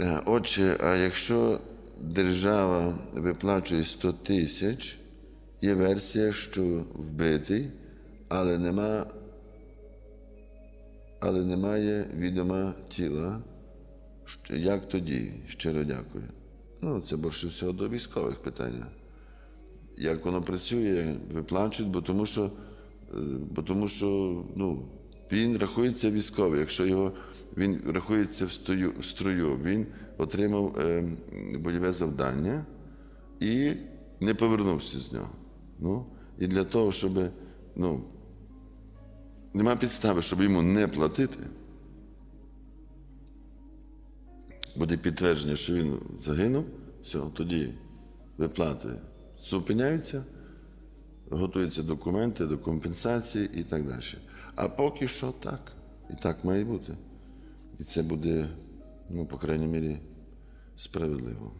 Е, Отже, а якщо держава виплачує 100 тисяч, є версія, що вбитий, але нема, але немає відома тіла. Як тоді? Щиро дякую. Ну, це більше всього до військових питання. Як воно працює, виплачують, бо тому що, е, бо тому що ну, він рахується військовий. Якщо його він рахується в стою, в строю, він отримав е, бойове завдання і не повернувся з нього. Ну, і для того, щоб ну, нема підстави, щоб йому не платити. Буде підтвердження, що він загинув, все, тоді виплати зупиняються, готуються документи до компенсації і так далі. А поки що так. І так має бути. І це буде, ну, по крайній мірі, справедливо.